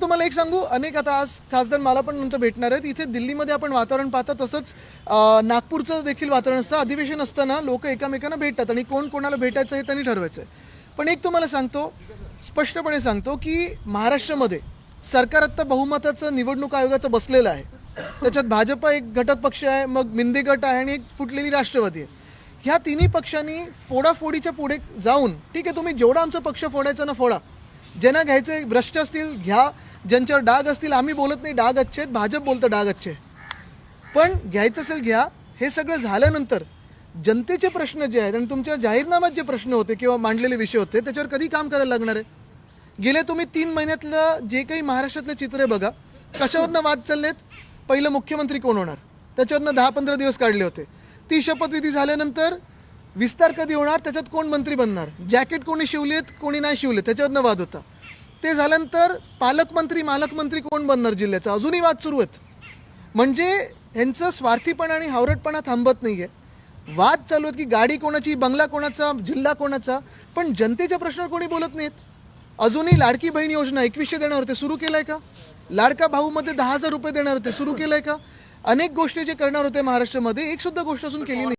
तुम्हाला एक सांगू अनेक आता आज खासदार मला पण नंतर भेटणार आहेत. इथे दिल्लीमध्ये आपण वातावरण पाहता तसंच नागपूरचं देखील वातावरण असतं. अधिवेशन असताना लोक एकामेकांना भेटतात आणि कोण कोणाला भेटायचं हे त्यांनी ठरवायचं आहे पण एक तुम्हाला सांगतो स्पष्टपणे सांगतो की महाराष्ट्रामध्ये सरकार आत्ता बहुमताचं निवडणूक आयोगाचं बसलेलं आहे. त्याच्यात भाजप एक घटक पक्ष आहे मग मिंदे गट आहे आणि एक फुटलेली राष्ट्रवादी आहे. ह्या तिन्ही पक्षांनी फोडाफोडीच्या पुढे जाऊन ठीक आहे तुम्ही जेवढा आमचा पक्ष फोडायचा ना फोडा. ज्यांना घ्यायचे भ्रष्ट असतील घ्या. ज्यांच्यावर डाग असतील आम्ही बोलत नाही डाग अच्छे आहेत भाजप बोलतं डाग अच्छे पण घ्यायचं असेल घ्या हे सगळं झाल्यानंतर जनतेचे प्रश्न जे आहेत आणि तुमच्या जाहीरनाम्यात जे प्रश्न होते किंवा मांडलेले विषय होते त्याच्यावर कधी काम करायला लागणार आहे? गेले तुम्ही तीन महिन्यातलं जे काही महाराष्ट्रातले चित्र आहे बघा कशावरनं वाद चाललेत? पहिलं मुख्यमंत्री कोण होणार? त्याच्यावरनं दहा पंधरा दिवस काढले होते. ती शपथविधी झाल्यानंतर विस्तार कधी होणार? त्याच्यात कोण मंत्री बनणार? जॅकेट कोणी शिवलेत कोणी नाही शिवले त्याच्यावरनं वाद होता. ते झाल्यानंतर पालकमंत्री मालकमंत्री कोण बनणार जिल्ह्याचा? अजूनही वाद सुरू आहेत. म्हणजे यांचं स्वार्थीपणा आणि हावरटपणा थांबत नाहीये. वाद चालू आहेत की गाडी कोणाची बंगला कोणाचा जिल्हा कोणाचा पण जनतेच्या प्रश्नावर कोणी बोलत नाहीत. अजूनही लाडकी बहीण योजना एकवीसशे देणार होते सुरू केलंय का? लाडका भाऊमध्ये दहा हजार रुपये देणार होते सुरू केलंय का? अनेक गोष्टी जे करणार होते महाराष्ट्रामध्ये एक सुद्धा गोष्ट अजून केली नाही.